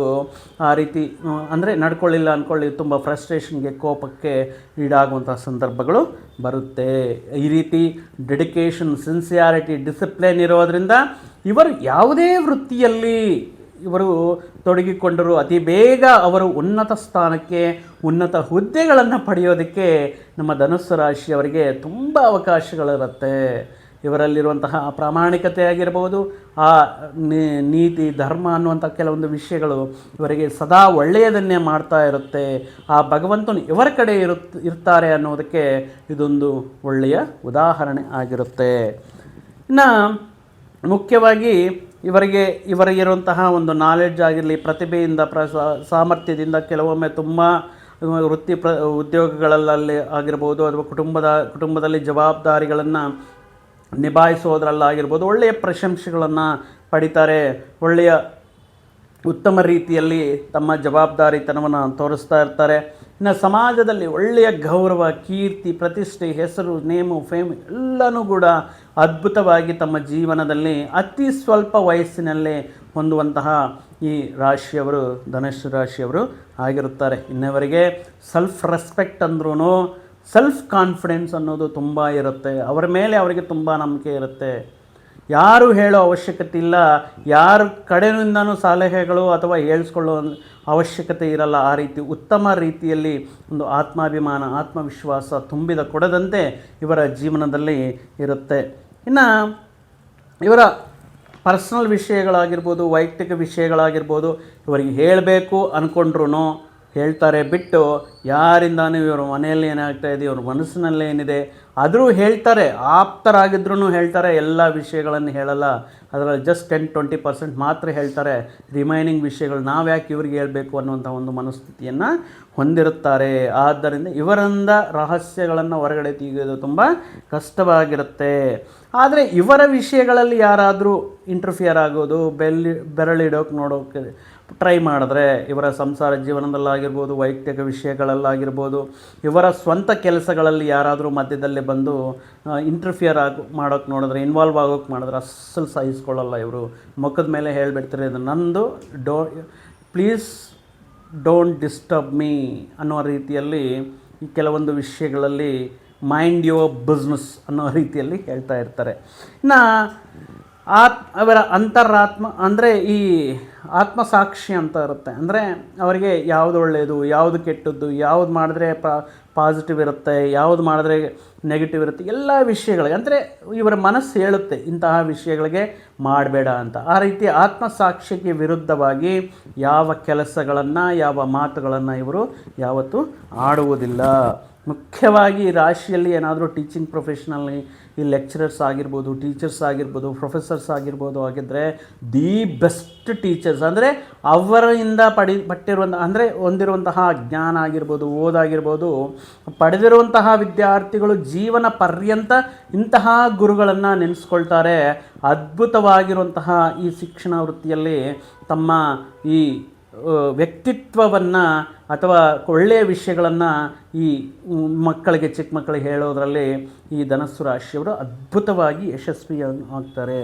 ಆ ರೀತಿ ಅಂದರೆ ನಡ್ಕೊಳ್ಳಿಲ್ಲ ಅಂದ್ಕೊಳ್ಳಿ ತುಂಬ ಫ್ರಸ್ಟ್ರೇಷನ್ಗೆ ಕೋಪಕ್ಕೆ ಈಡಾಗುವಂತಹ ಸಂದರ್ಭಗಳು ಬರುತ್ತೆ. ಈ ರೀತಿ ಡೆಡಿಕೇಶನ್ ಸಿನ್ಸಿಯಾರಿಟಿ ಡಿಸಿಪ್ಲಿನ್ ಇರೋದರಿಂದ ಇವರು ಯಾವುದೇ ವೃತ್ತಿಯಲ್ಲಿ ಇವರು ತೊಡಗಿಕೊಂಡರು ಅತಿ ಬೇಗ ಅವರು ಉನ್ನತ ಸ್ಥಾನಕ್ಕೆ, ಉನ್ನತ ಹುದ್ದೆಗಳನ್ನು ಪಡೆಯೋದಕ್ಕೆ ನಮ್ಮ ಧನುಸ್ಸು ರಾಶಿಯವರಿಗೆ ತುಂಬ ಅವಕಾಶಗಳಿರುತ್ತೆ. ಇವರಲ್ಲಿರುವಂತಹ ಪ್ರಾಮಾಣಿಕತೆ ಆಗಿರ್ಬೋದು, ಆ ನೀತಿ, ಧರ್ಮ ಅನ್ನುವಂಥ ಕೆಲವೊಂದು ವಿಷಯಗಳು ಇವರಿಗೆ ಸದಾ ಒಳ್ಳೆಯದನ್ನೇ ಮಾಡ್ತಾ ಇರುತ್ತೆ. ಆ ಭಗವಂತನು ಇವರ ಕಡೆ ಇರುತ್, ಇರ್ತಾರೆ ಅನ್ನೋದಕ್ಕೆ ಇದೊಂದು ಒಳ್ಳೆಯ ಉದಾಹರಣೆ ಆಗಿರುತ್ತೆ. ಇನ್ನು ಮುಖ್ಯವಾಗಿ ಇವರಿಗೆ, ಇವರಿಗಿರುವಂತಹ ಒಂದು ನಾಲೆಡ್ಜ್ ಆಗಿರಲಿ, ಪ್ರತಿಭೆಯಿಂದ ಪ್ರ ಸಾಮರ್ಥ್ಯದಿಂದ ಕೆಲವೊಮ್ಮೆ ತುಂಬ ವೃತ್ತಿ ಪ್ರ, ಉದ್ಯೋಗಗಳಲ್ಲಿ ಆಗಿರ್ಬೋದು ಅಥವಾ ಕುಟುಂಬದ, ಕುಟುಂಬದಲ್ಲಿ ಜವಾಬ್ದಾರಿಗಳನ್ನು ನಿಭಾಯಿಸೋದ್ರಲ್ಲಾಗಿರ್ಬೋದು ಒಳ್ಳೆಯ ಪ್ರಶಂಸೆಗಳನ್ನು ಪಡಿತಾರೆ. ಒಳ್ಳೆಯ ಉತ್ತಮ ರೀತಿಯಲ್ಲಿ ತಮ್ಮ ಜವಾಬ್ದಾರಿತನವನ್ನು ತೋರಿಸ್ತಾ ಇರ್ತಾರೆ. ಇನ್ನು ಸಮಾಜದಲ್ಲಿ ಒಳ್ಳೆಯ ಗೌರವ, ಕೀರ್ತಿ, ಪ್ರತಿಷ್ಠೆ, ಹೆಸರು, ನೇಮು, ಫೇಮ್ ಎಲ್ಲನೂ ಕೂಡ ಅದ್ಭುತವಾಗಿ ತಮ್ಮ ಜೀವನದಲ್ಲಿ ಅತಿ ಸ್ವಲ್ಪ ವಯಸ್ಸಿನಲ್ಲೇ ಹೊಂದುವಂತಹ ಈ ರಾಶಿಯವರು ಧನುಷ್ ರಾಶಿಯವರು ಆಗಿರುತ್ತಾರೆ. ಇನ್ನವರಿಗೆ ಸೆಲ್ಫ್ ರೆಸ್ಪೆಕ್ಟ್ ಅಂದ್ರೂ ಸೆಲ್ಫ್ ಕಾನ್ಫಿಡೆನ್ಸ್ ಅನ್ನೋದು ತುಂಬ ಇರುತ್ತೆ. ಅವರ ಮೇಲೆ ಅವರಿಗೆ ತುಂಬ ನಂಬಿಕೆ ಇರುತ್ತೆ. ಯಾರು ಹೇಳೋ ಅವಶ್ಯಕತೆ ಇಲ್ಲ, ಯಾರ ಕಡೆಯಿಂದನೂ ಸಲಹೆಗಳು ಅಥವಾ ಹೇಳಿಸ್ಕೊಳ್ಳೋ ಅವಶ್ಯಕತೆ ಇರಲ್ಲ. ಆ ರೀತಿ ಉತ್ತಮ ರೀತಿಯಲ್ಲಿ ಒಂದು ಆತ್ಮಾಭಿಮಾನ, ಆತ್ಮವಿಶ್ವಾಸ ತುಂಬಿದ ಕೊಡದಂತೆ ಇವರ ಜೀವನದಲ್ಲಿ ಇರುತ್ತೆ. ಇನ್ನು ಇವರ ಪರ್ಸ್ನಲ್ ವಿಷಯಗಳಾಗಿರ್ಬೋದು, ವೈಯಕ್ತಿಕ ವಿಷಯಗಳಾಗಿರ್ಬೋದು, ಇವರಿಗೆ ಹೇಳಬೇಕು ಅಂದ್ಕೊಂಡ್ರು ಹೇಳ್ತಾರೆ ಬಿಟ್ಟು ಯಾರಿಂದಾನೂ ಇವರು ಮನೆಯಲ್ಲಿ ಏನಾಗ್ತಾ ಇದೆ ಇವ್ರ ಮನಸ್ಸಿನಲ್ಲಿ ಏನಿದೆ, ಆದರೂ ಹೇಳ್ತಾರೆ ಆಪ್ತರಾಗಿದ್ರೂ ಹೇಳ್ತಾರೆ, ಎಲ್ಲ ವಿಷಯಗಳನ್ನು ಹೇಳಲ್ಲ. ಅದರಲ್ಲಿ ಜಸ್ಟ್ ಟೆನ್ ಟ್ವೆಂಟಿ ಪರ್ಸೆಂಟ್ ಮಾತ್ರ ಹೇಳ್ತಾರೆ ರಿಮೈನಿಂಗ್ ವಿಷಯಗಳು ನಾವು ಯಾಕೆ ಇವ್ರಿಗೆ ಹೇಳಬೇಕು ಅನ್ನುವಂಥ ಒಂದು ಮನಸ್ಥಿತಿಯನ್ನು ಹೊಂದಿರುತ್ತಾರೆ. ಆದ್ದರಿಂದ ಇವರಿಂದ ರಹಸ್ಯಗಳನ್ನು ಹೊರಗಡೆ ತೆಗೆಯೋದು ತುಂಬ ಕಷ್ಟವಾಗಿರುತ್ತೆ. ಆದರೆ ಇವರ ವಿಷಯಗಳಲ್ಲಿ ಯಾರಾದರೂ ಇಂಟರ್ಫಿಯರ್ ಆಗೋದು, ಬೆಲ್ಲಿ, ಬೆರಳಿಡೋಕೆ ನೋಡೋಕೆ ಟ್ರೈ ಮಾಡಿದ್ರೆ ಇವರ ಸಂಸಾರ ಜೀವನದಲ್ಲಾಗಿರ್ಬೋದು, ವೈಯಕ್ತಿಕ ವಿಷಯಗಳಲ್ಲಾಗಿರ್ಬೋದು, ಇವರ ಸ್ವಂತ ಕೆಲಸಗಳಲ್ಲಿ ಯಾರಾದರೂ ಮಧ್ಯದಲ್ಲಿ ಬಂದು ಇಂಟರ್ಫಿಯರ್ ಆಗಿ ಮಾಡೋಕ್ಕೆ ನೋಡಿದ್ರೆ ಇನ್ವಾಲ್ವ್ ಆಗೋಕ್ಕೆ ಮಾಡಿದ್ರೆ ಅಸಲು ಸಹಿಸ್ಕೊಳ್ಳಲ್ಲ ಇವರು. ಮುಖದ ಮೇಲೆ ಹೇಳಿಬಿಡ್ತಾರೆ ಇದು ನಂದು do please don't disturb me ಅನ್ನೋ ರೀತಿಯಲ್ಲಿ ಕೆಲವೊಂದು ವಿಷಯಗಳಲ್ಲಿ ಮೈಂಡ್ ಯುವರ್ ಬಿಸ್ನೆಸ್ ಅನ್ನೋ ರೀತಿಯಲ್ಲಿ ಹೇಳ್ತಾ ಇರ್ತಾರೆ. ಇನ್ನು ಆತ್, ಅವರ ಅಂತರಾತ್ಮ, ಅಂದರೆ ಈ ಆತ್ಮಸಾಕ್ಷಿ ಅಂತ ಇರುತ್ತೆ. ಅಂದರೆ ಅವರಿಗೆ ಯಾವುದು ಒಳ್ಳೆಯದು ಯಾವುದು ಕೆಟ್ಟದ್ದು, ಯಾವುದು ಮಾಡಿದ್ರೆ ಪಾಸಿಟಿವ್ ಇರುತ್ತೆ, ಯಾವುದು ಮಾಡಿದ್ರೆ ನೆಗೆಟಿವ್ ಇರುತ್ತೆ, ಎಲ್ಲ ವಿಷಯಗಳಿಗೆ. ಅಂದರೆ ಇವರ ಮನಸ್ಸು ಹೇಳುತ್ತೆ, ಇಂತಹ ವಿಷಯಗಳಿಗೆ ಮಾಡಬೇಡ ಅಂತ. ಆ ರೀತಿ ಆತ್ಮಸಾಕ್ಷಿಗೆ ವಿರುದ್ಧವಾಗಿ ಯಾವ ಕೆಲಸಗಳನ್ನು, ಯಾವ ಮಾತುಗಳನ್ನು ಇವರು ಯಾವತ್ತೂ ಆಡುವುದಿಲ್ಲ. ಮುಖ್ಯವಾಗಿ ರಾಶಿಯಲ್ಲಿ ಏನಾದರೂ ಟೀಚಿಂಗ್ ಪ್ರೊಫೆಷ್ನಲ್ಲಿ ಈ ಲೆಕ್ಚರರ್ಸ್ ಆಗಿರ್ಬೋದು ಟೀಚರ್ಸ್ ಆಗಿರ್ಬೋದು ಪ್ರೊಫೆಸರ್ಸ್ ಆಗಿರ್ಬೋದು ಆಗಿದ್ದರೆ ದಿ ಬೆಸ್ಟ್ ಟೀಚರ್ಸ್ ಅಂದರೆ ಅವರಿಂದ ಪಡಿ ಪಟ್ಟಿರುವಂಥ ಅಂದರೆ ಹೊಂದಿರುವಂತಹ ಜ್ಞಾನ ಆಗಿರ್ಬೋದು, ಓದಾಗಿರ್ಬೋದು, ಪಡೆದಿರುವಂತಹ ವಿದ್ಯಾರ್ಥಿಗಳು ಜೀವನ ಪರ್ಯಂತ ಇಂತಹ ಗುರುಗಳನ್ನು ನೆನೆಸ್ಕೊಳ್ತಾರೆ. ಅದ್ಭುತವಾಗಿರುವಂತಹ ಈ ಶಿಕ್ಷಣ ವೃತ್ತಿಯಲ್ಲಿ ತಮ್ಮ ಈ ವ್ಯಕ್ತಿತ್ವವನ್ನು ಅಥವಾ ಒಳ್ಳೆಯ ವಿಷಯಗಳನ್ನು ಈ ಮಕ್ಕಳಿಗೆ, ಚಿಕ್ಕ ಮಕ್ಕಳಿಗೆ ಹೇಳೋದರಲ್ಲಿ ಈ ಧನಸ್ಸು ರಾಶಿಯವರು ಅದ್ಭುತವಾಗಿ ಯಶಸ್ವಿ ಆಗ್ತಾರೆ.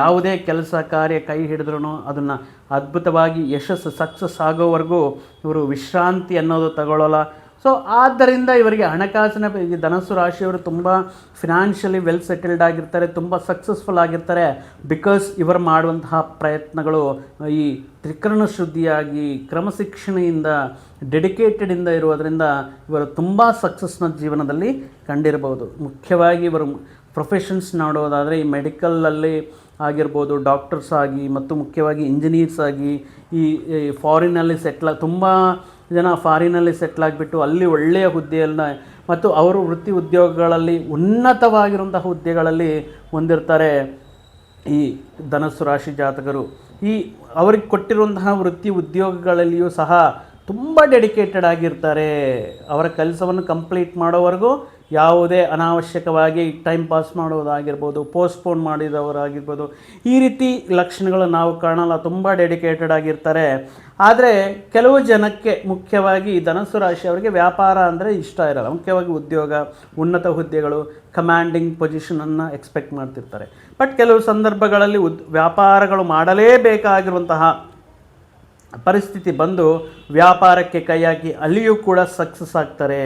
ಯಾವುದೇ ಕೆಲಸ, ಕಾರ್ಯ ಕೈ ಹಿಡಿದ್ರೂ ಅದನ್ನು ಅದ್ಭುತವಾಗಿ ಯಶಸ್ಸು, ಸಕ್ಸಸ್ ಆಗೋವರೆಗೂ ಇವರು ವಿಶ್ರಾಂತಿ ಅನ್ನೋದು ತಗೊಳ್ಳಲ್ಲ. ಸೊ ಆದ್ದರಿಂದ ಇವರಿಗೆ ಹಣಕಾಸಿನ ಈ ಧನಸ್ಸು ರಾಶಿಯವರು ತುಂಬ ಫಿನಾನ್ಷಿಯಲಿ ವೆಲ್ ಸೆಟಲ್ಡ್ ಆಗಿರ್ತಾರೆ, ತುಂಬ ಸಕ್ಸಸ್ಫುಲ್ ಆಗಿರ್ತಾರೆ ಬಿಕಾಸ್ ಇವರು ಮಾಡುವಂತಹ ಪ್ರಯತ್ನಗಳು, ಈ ತ್ರಿಕರಣ ಶುದ್ಧಿಯಾಗಿ ಕ್ರಮಶಿಕ್ಷಣೆಯಿಂದ ಡೆಡಿಕೇಟೆಡಿಂದ ಇರುವುದರಿಂದ ಇವರು ತುಂಬ ಸಕ್ಸಸ್ನ ಜೀವನದಲ್ಲಿ ಕಂಡಿರಬಹುದು. ಮುಖ್ಯವಾಗಿ ಇವರು ಪ್ರೊಫೆಷನ್ಸ್ ನೋಡೋದಾದರೆ, ಈ ಮೆಡಿಕಲಲ್ಲಿ ಆಗಿರ್ಬೋದು ಡಾಕ್ಟರ್ಸ್ ಆಗಿ, ಮತ್ತು ಮುಖ್ಯವಾಗಿ ಇಂಜಿನಿಯರ್ಸ್ ಆಗಿ, ಈ ಫಾರಿನಲ್ಲಿ ಸೆಟ್ಲ ತುಂಬ ಜನ ಫಾರಿನಲ್ಲಿ ಸೆಟ್ಲ್ ಆಗಿಬಿಟ್ಟು ಅಲ್ಲಿ ಒಳ್ಳೆಯ ಹುದ್ದೆಯನ್ನ ಮತ್ತು ಅವರು ವೃತ್ತಿ ಉದ್ಯೋಗಗಳಲ್ಲಿ ಉನ್ನತವಾಗಿರುವಂತಹ ಹುದ್ದೆಗಳಲ್ಲಿ ಹೊಂದಿರ್ತಾರೆ ಈ ಧನಸ್ಸು ರಾಶಿ ಜಾತಕರು. ಈ ಅವರಿಗೆ ಕೊಟ್ಟಿರುವಂತಹ ವೃತ್ತಿ ಉದ್ಯೋಗಗಳಲ್ಲಿಯೂ ಸಹ ತುಂಬ ಡೆಡಿಕೇಟೆಡ್ ಆಗಿರ್ತಾರೆ. ಅವರ ಕೆಲಸವನ್ನು ಕಂಪ್ಲೀಟ್ ಮಾಡೋವರೆಗೂ ಯಾವುದೇ ಅನಾವಶ್ಯಕವಾಗಿ ಟೈಮ್ ಪಾಸ್ ಮಾಡೋದಾಗಿರ್ಬೋದು ಪೋಸ್ಟ್ಪೋನ್ ಮಾಡಿದವರಾಗಿರ್ಬೋದು, ಈ ರೀತಿ ಲಕ್ಷಣಗಳು ನಾವು ಕಾಣಲ್ಲ. ತುಂಬ ಡೆಡಿಕೇಟೆಡ್ ಆಗಿರ್ತಾರೆ. ಆದರೆ ಕೆಲವು ಜನಕ್ಕೆ ಮುಖ್ಯವಾಗಿ ಈ ರಾಶಿ ಅವರಿಗೆ ವ್ಯಾಪಾರ ಅಂದರೆ ಇಷ್ಟ ಇರಲ್ಲ. ಮುಖ್ಯವಾಗಿ ಉದ್ಯೋಗ, ಉನ್ನತ ಹುದ್ದೆಗಳು ಕಮಾಂಡಿಂಗ್ ಪೊಸಿಷನನ್ನು ಎಕ್ಸ್ಪೆಕ್ಟ್ ಮಾಡ್ತಿರ್ತಾರೆ. ಬಟ್ ಕೆಲವು ಸಂದರ್ಭಗಳಲ್ಲಿ ಉದ್, ವ್ಯಾಪಾರಗಳು ಮಾಡಲೇಬೇಕಾಗಿರುವಂತಹ ಪರಿಸ್ಥಿತಿ ಬಂದು ವ್ಯಾಪಾರಕ್ಕೆ ಕೈ ಹಾಕಿ ಅಲ್ಲಿಯೂ ಕೂಡ ಸಕ್ಸಸ್ ಆಗ್ತಾರೆ.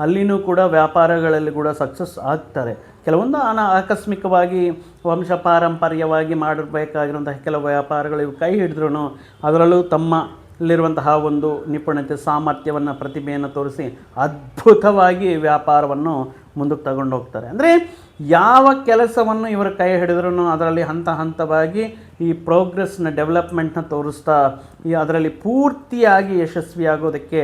ಅಲ್ಲಿನೂ ಕೂಡ ವ್ಯಾಪಾರಗಳಲ್ಲಿ ಕೂಡ ಸಕ್ಸಸ್ ಆಗ್ತಾರೆ. ಕೆಲವೊಂದು ಅನ ಆಕಸ್ಮಿಕವಾಗಿ ವಂಶ ಪಾರಂಪರ್ಯವಾಗಿ ಮಾಡಬೇಕಾಗಿರುವಂತಹ ಕೆಲವು ವ್ಯಾಪಾರಗಳು ಇವು ಕೈ ಹಿಡಿದ್ರೂ ಅದರಲ್ಲೂ ತಮ್ಮಲ್ಲಿರುವಂತಹ ಒಂದು ನಿಪುಣತೆ, ಸಾಮರ್ಥ್ಯವನ್ನು, ಪ್ರತಿಭೆಯನ್ನು ತೋರಿಸಿ ಅದ್ಭುತವಾಗಿ ವ್ಯಾಪಾರವನ್ನು ಮುಂದಕ್ಕೆ ತಗೊಂಡು ಹೋಗ್ತಾರೆ. ಅಂದರೆ ಯಾವ ಕೆಲಸವನ್ನು ಇವರು ಕೈ ಹಿಡಿದ್ರೂ ಅದರಲ್ಲಿ ಹಂತ ಹಂತವಾಗಿ ಈ ಪ್ರೋಗ್ರೆಸ್ನ ಡೆವಲಪ್ಮೆಂಟ್ನ ತೋರಿಸ್ತಾ ಈ ಅದರಲ್ಲಿ ಪೂರ್ತಿಯಾಗಿ ಯಶಸ್ವಿಯಾಗೋದಕ್ಕೆ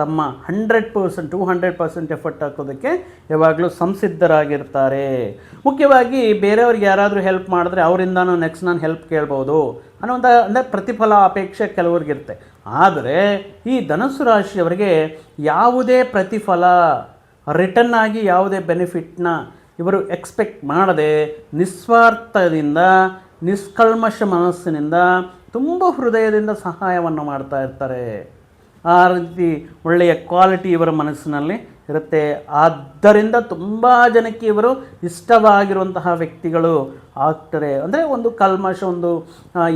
ತಮ್ಮ hundred percent, to hundred percent effort ಹಾಕೋದಕ್ಕೆ ಯಾವಾಗಲೂ ಸಂಸಿದ್ಧರಾಗಿರ್ತಾರೆ. ಮುಖ್ಯವಾಗಿ ಬೇರೆಯವ್ರಿಗೆ ಯಾರಾದರೂ ಹೆಲ್ಪ್ ಮಾಡಿದ್ರೆ ಅವರಿಂದನೂ ನೆಕ್ಸ್ಟ್ ನಾನು ಹೆಲ್ಪ್ ಕೇಳ್ಬೋದು ಅನ್ನೋಂಥ, ಅಂದರೆ ಪ್ರತಿಫಲ ಅಪೇಕ್ಷೆ ಕೆಲವ್ರಿಗಿರುತ್ತೆ. ಆದರೆ ಈ ಧನಸ್ಸು ರಾಶಿಯವರಿಗೆ ಯಾವುದೇ ಪ್ರತಿಫಲ ರಿಟರ್ನ್ ಆಗಿ ಯಾವುದೇ ಬೆನಿಫಿಟ್ನ ಇವರು ಎಕ್ಸ್ಪೆಕ್ಟ್ ಮಾಡದೆ ನಿಸ್ವಾರ್ಥದಿಂದ, ನಿಷ್ಕಲ್ಮಶ ಮನಸ್ಸಿನಿಂದ, ತುಂಬ ಹೃದಯದಿಂದ ಸಹಾಯವನ್ನು ಮಾಡ್ತಾ ಇರ್ತಾರೆ. ಆ ರೀತಿ ಒಳ್ಳೆಯ ಕ್ವಾಲಿಟಿ ಇವರ ಮನಸ್ಸಿನಲ್ಲಿ ಇರುತ್ತೆ. ಆದ್ದರಿಂದ ತುಂಬ ಜನಕ್ಕೆ ಇವರು ಇಷ್ಟವಾಗಿರುವಂತಹ ವ್ಯಕ್ತಿಗಳು ಆಗ್ತಾರೆ. ಅಂದರೆ ಒಂದು ಕಲ್ಮಶ, ಒಂದು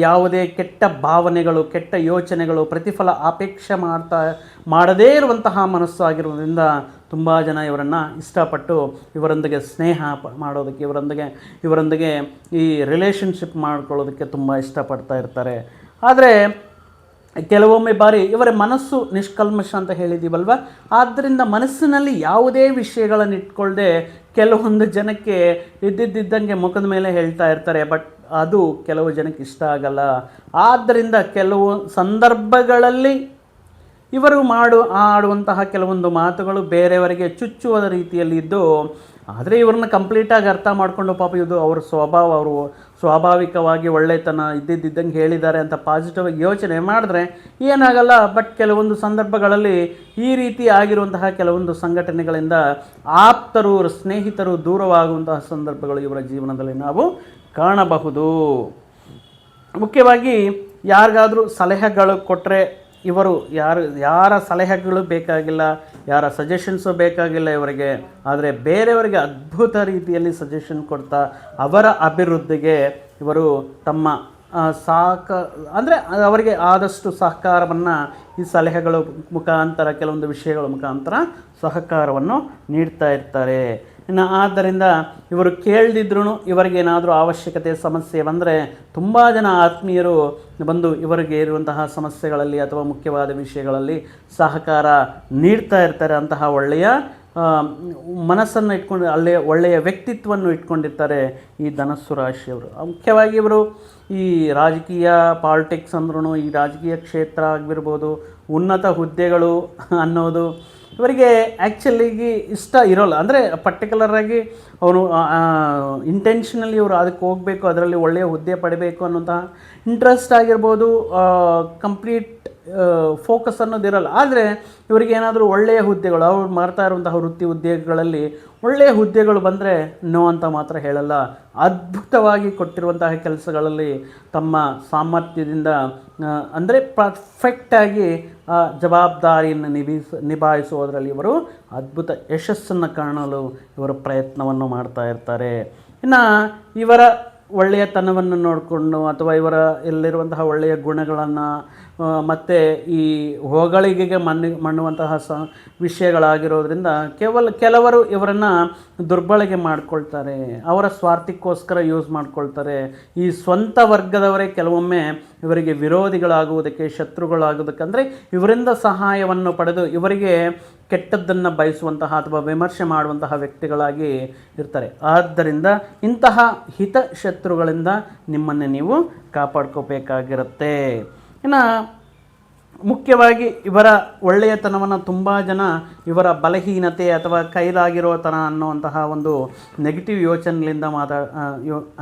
ಯಾವುದೇ ಕೆಟ್ಟ ಭಾವನೆಗಳು, ಕೆಟ್ಟ ಯೋಚನೆಗಳು ಪ್ರತಿಫಲ ಅಪೇಕ್ಷೆ ಮಾಡ್ತಾ, ಮಾಡದೇ ಇರುವಂತಹ ಮನಸ್ಸು ಆಗಿರೋದ್ರಿಂದ ತುಂಬ ಜನ ಇವರನ್ನು ಇಷ್ಟಪಟ್ಟು ಇವರೊಂದಿಗೆ ಸ್ನೇಹ ಮಾಡೋದಕ್ಕೆ, ಇವರೊಂದಿಗೆ ಇವರೊಂದಿಗೆ ಈ ರಿಲೇಷನ್ಶಿಪ್ ಮಾಡ್ಕೊಳ್ಳೋದಕ್ಕೆ ತುಂಬ ಇಷ್ಟಪಡ್ತಾ ಇರ್ತಾರೆ. ಆದರೆ ಕೆಲವೊಮ್ಮೆ ಬಾರಿ ಇವರ ಮನಸ್ಸು ನಿಷ್ಕಲ್ಮಶ ಅಂತ ಹೇಳಿದ್ದೀವಲ್ವ ಆದ್ದರಿಂದ ಮನಸ್ಸಿನಲ್ಲಿ ಯಾವುದೇ ವಿಷಯಗಳನ್ನು ಇಟ್ಕೊಳ್ಳದೆ ಕೆಲವೊಂದು ಜನಕ್ಕೆ ಇದ್ದಿದ್ದಂಗೆ ಮುಖದ ಮೇಲೆ ಹೇಳ್ತಾ ಇರ್ತಾರೆ, ಬಟ್ ಅದು ಕೆಲವು ಜನಕ್ಕೆ ಇಷ್ಟ ಆಗಲ್ಲ. ಆದ್ದರಿಂದ ಕೆಲವು ಸಂದರ್ಭಗಳಲ್ಲಿ ಇವರು ಮಾಡು, ಆಡುವಂತಹ ಕೆಲವೊಂದು ಮಾತುಗಳು ಬೇರೆಯವರಿಗೆ ಚುಚ್ಚುವ ರೀತಿಯಲ್ಲಿ ಇದ್ದು, ಆದರೆ ಇವ್ರನ್ನ ಕಂಪ್ಲೀಟಾಗಿ ಅರ್ಥ ಮಾಡಿಕೊಂಡು ಪಾಪ ಇದು ಅವ್ರ ಸ್ವಭಾವ, ಅವರು ಸ್ವಾಭಾವಿಕವಾಗಿ ಒಳ್ಳೆತನ ಇದ್ದಿದ್ದಂಗೆ ಹೇಳಿದ್ದಾರೆ ಅಂತ ಪಾಸಿಟಿವ್ ಆಗಿ ಯೋಚನೆ ಮಾಡಿದ್ರೆ ಏನಾಗಲ್ಲ ಬಟ್ ಕೆಲವೊಂದು ಸಂದರ್ಭಗಳಲ್ಲಿ ಈ ರೀತಿ ಆಗಿರುವಂತಹ ಕೆಲವೊಂದು ಸಂಘಟನೆಗಳಿಂದ ಆಪ್ತರು ಸ್ನೇಹಿತರು ದೂರವಾಗುವಂತಹ ಸಂದರ್ಭಗಳು ಇವರ ಜೀವನದಲ್ಲಿ ನಾವು ಕಾಣಬಹುದು. ಮುಖ್ಯವಾಗಿ ಯಾರಿಗಾದರೂ ಸಲಹೆಗಳು ಕೊಟ್ಟರೆ ಇವರು ಯಾರು, ಯಾರ ಸಲಹೆಗಳು ಬೇಕಾಗಿಲ್ಲ ಯಾರ ಸಜೆಷನ್ಸು ಬೇಕಾಗಿಲ್ಲ ಇವರಿಗೆ. ಆದರೆ ಬೇರೆಯವರಿಗೆ ಅದ್ಭುತ ರೀತಿಯಲ್ಲಿ ಸಜೆಷನ್ ಕೊಡ್ತಾ ಅವರ ಅಭಿವೃದ್ಧಿಗೆ ಇವರು ತಮ್ಮ ಸಾಕ, ಅಂದರೆ ಅವರಿಗೆ ಆದಷ್ಟು ಸಹಕಾರವನ್ನು ಈ ಸಲಹೆಗಳು ಮುಖಾಂತರ, ಕೆಲವೊಂದು ವಿಷಯಗಳ ಮುಖಾಂತರ ಸಹಕಾರವನ್ನು ನೀಡ್ತಾ ಇರ್ತಾರೆ. ಇನ್ನು ಆದ್ದರಿಂದ ಇವರು ಕೇಳದಿದ್ರೂ ಇವರಿಗೇನಾದರೂ ಅವಶ್ಯಕತೆ, ಸಮಸ್ಯೆ ಬಂದರೆ ತುಂಬ ಜನ ಆತ್ಮೀಯರು ಬಂದು ಇವರಿಗೆ ಇರುವಂತಹ ಸಮಸ್ಯೆಗಳಲ್ಲಿ ಅಥವಾ ಮುಖ್ಯವಾದ ವಿಷಯಗಳಲ್ಲಿ ಸಹಕಾರ ನೀಡ್ತಾ ಇರ್ತಾರೆ. ಅಂತಹ ಒಳ್ಳೆಯ ಮನಸ್ಸನ್ನು ಇಟ್ಕೊಂಡು, ಅಲ್ಲೇ ಒಳ್ಳೆಯ ವ್ಯಕ್ತಿತ್ವವನ್ನು ಇಟ್ಕೊಂಡಿರ್ತಾರೆ ಈ ಧನಸ್ಸು ರಾಶಿಯವರು. ಮುಖ್ಯವಾಗಿ ಇವರು ಈ ರಾಜಕೀಯ ಪಾಲಿಟಿಕ್ಸ್ ಅಂದ್ರೂ ಈ ರಾಜಕೀಯ ಕ್ಷೇತ್ರ ಆಗಿರ್ಬೋದು, ಉನ್ನತ ಹುದ್ದೆಗಳು ಅನ್ನೋದು ಇವರಿಗೆ ಆ್ಯಕ್ಚುಲಿಗೆ ಇಷ್ಟ ಇರೋಲ್ಲ. ಅಂದರೆ ಪರ್ಟಿಕ್ಯುಲರಾಗಿ ಅವರು ಇಂಟೆನ್ಷನಲಿ ಇವರು ಅದಕ್ಕೆ ಹೋಗಬೇಕು, ಅದರಲ್ಲಿ ಒಳ್ಳೆಯ ಹುದ್ದೆ ಪಡಿಬೇಕು ಅನ್ನೋಂತಹ ಇಂಟ್ರೆಸ್ಟ್ ಆಗಿರ್ಬೋದು ಕಂಪ್ಲೀಟ್ ಫೋಕಸ್ ಅನ್ನೋದು ಇರಲ್ಲ. ಆದರೆ ಇವರಿಗೆ ಏನಾದರೂ ಒಳ್ಳೆಯ ಹುದ್ದೆಗಳು, ಅವ್ರು ಮಾಡ್ತಾ ಇರುವಂತಹ ವೃತ್ತಿ ಉದ್ಯೋಗಗಳಲ್ಲಿ ಒಳ್ಳೆಯ ಹುದ್ದೆಗಳು ಬಂದರೆ ನೋ ಅಂತ ಮಾತ್ರ ಹೇಳಲ್ಲ. ಅದ್ಭುತವಾಗಿ ಕೊಟ್ಟಿರುವಂತಹ ಕೆಲಸಗಳಲ್ಲಿ ತಮ್ಮ ಸಾಮರ್ಥ್ಯದಿಂದ ಅಂದರೆ ಪರ್ಫೆಕ್ಟಾಗಿ ಜವಾಬ್ದಾರಿಯನ್ನು ನಿಭಾಯಿಸ ನಿಭಾಯಿಸುವುದರಲ್ಲಿ ಇವರು ಅದ್ಭುತ ಯಶಸ್ಸನ್ನು ಕಾಣಲು ಇವರು ಪ್ರಯತ್ನವನ್ನು ಮಾಡ್ತಾ ಇರ್ತಾರೆ. ಇನ್ನು ಇವರ ಒಳ್ಳೆಯತನವನ್ನು ನೋಡಿಕೊಂಡು ಅಥವಾ ಇವರ ಇಲ್ಲಿರುವಂತಹ ಒಳ್ಳೆಯ ಗುಣಗಳನ್ನು ಮತ್ತು ಈ ಹೊಗಳಿಗೆಗೆ ಮಣ್ಣು, ಮಣ್ಣುವಂತಹ ಸ ವಿಷಯಗಳಾಗಿರೋದ್ರಿಂದ ಕೇವಲ ಕೆಲವರು ಇವರನ್ನು ದುರ್ಬಳಕೆ ಮಾಡ್ಕೊಳ್ತಾರೆ, ಅವರ ಸ್ವಾರ್ಥಕ್ಕೋಸ್ಕರ ಯೂಸ್ ಮಾಡ್ಕೊಳ್ತಾರೆ. ಈ ಸ್ವಂತ ವರ್ಗದವರೇ ಕೆಲವೊಮ್ಮೆ ಇವರಿಗೆ ವಿರೋಧಿಗಳಾಗುವುದಕ್ಕೆ, ಶತ್ರುಗಳಾಗುವುದಕ್ಕೆ ಅಂದರೆ ಇವರಿಂದ ಸಹಾಯವನ್ನು ಪಡೆದು ಇವರಿಗೆ ಕೆಟ್ಟದ್ದನ್ನು ಬಯಸುವಂತಹ ಅಥವಾ ವಿಮರ್ಶೆ ಮಾಡುವಂತಹ ವ್ಯಕ್ತಿಗಳಾಗಿ ಇರ್ತಾರೆ. ಆದ್ದರಿಂದ ಇಂತಹ ಹಿತಶತ್ರುಗಳಿಂದ ನಿಮ್ಮನ್ನು ನೀವು ಕಾಪಾಡ್ಕೋಬೇಕಾಗಿರುತ್ತೆ. ಇನ್ನು ಮುಖ್ಯವಾಗಿ ಇವರ ಒಳ್ಳೆಯತನವನ್ನು ತುಂಬ ಜನ ಇವರ ಬಲಹೀನತೆ ಅಥವಾ ಕೈಲಾಗಿರೋತನ ಅನ್ನುವಂತಹ ಒಂದು ನೆಗೆಟಿವ್ ಯೋಚನೆಗಳಿಂದ ಮಾತಾ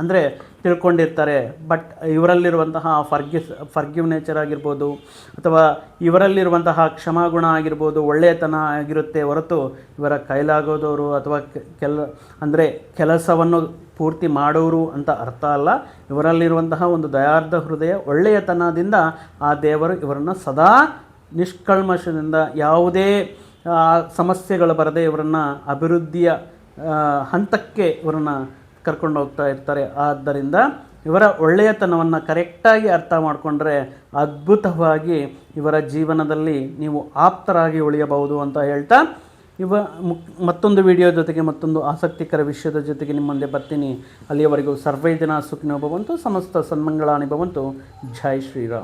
ಅಂದರೆ ತಿಳ್ಕೊಂಡಿರ್ತಾರೆ. ಬಟ್ ಇವರಲ್ಲಿರುವಂತಹ ಫರ್ಗಿಸ್ ಫರ್ಗಿವ್ ನೇಚರ್ ಆಗಿರ್ಬೋದು, ಅಥವಾ ಇವರಲ್ಲಿರುವಂತಹ ಕ್ಷಮಾಗುಣ ಆಗಿರ್ಬೋದು ಒಳ್ಳೆಯತನ ಆಗಿರುತ್ತೆ ಹೊರತು ಇವರ ಕೈಲಾಗೋದವರು ಅಥವಾ ಕೆಲ, ಅಂದರೆ ಕೆಲಸವನ್ನು ಪೂರ್ತಿ ಮಾಡೋರು ಅಂತ ಅರ್ಥ ಅಲ್ಲ. ಇವರಲ್ಲಿರುವಂತಹ ಒಂದು ದಯಾರ್ಧ ಹೃದಯ ಒಳ್ಳೆಯತನದಿಂದ ಆ ದೇವರು ಇವರನ್ನು ಸದಾ ನಿಷ್ಕಲ್ಮಶದಿಂದ ಯಾವುದೇ ಸಮಸ್ಯೆಗಳು ಬರದೆ ಇವರನ್ನು ಅಭಿವೃದ್ಧಿಯ ಹಂತಕ್ಕೆ ಇವರನ್ನು ಕರ್ಕೊಂಡು ಹೋಗ್ತಾ ಇರ್ತಾರೆ. ಆದ್ದರಿಂದ ಇವರ ಒಳ್ಳೆಯತನವನ್ನು ಕರೆಕ್ಟಾಗಿ ಅರ್ಥ ಮಾಡಿಕೊಂಡ್ರೆ ಅದ್ಭುತವಾಗಿ ಇವರ ಜೀವನದಲ್ಲಿ ನೀವು ಆಪ್ತರಾಗಿ ಉಳಿಯಬಹುದು ಅಂತ ಹೇಳ್ತಾ ಇವ ಮತ್ತೊಂದು ವಿಡಿಯೋ ಜೊತೆಗೆ ಮತ್ತೊಂದು ಆಸಕ್ತಿಕರ ವಿಷಯದ ಜೊತೆಗೆ ನಿಮ್ಮ ಮುಂದೆ ಬರ್ತೀನಿ. ಅಲ್ಲಿಯವರೆಗೂ ಸರ್ವೇ ಜನ ಸುಖಿನೋ ಸಮಸ್ತ ಸನ್ಮಂಗಳಾನಿ ಭವಂತು. ಜೈ ಶ್ರೀರಾಮ್.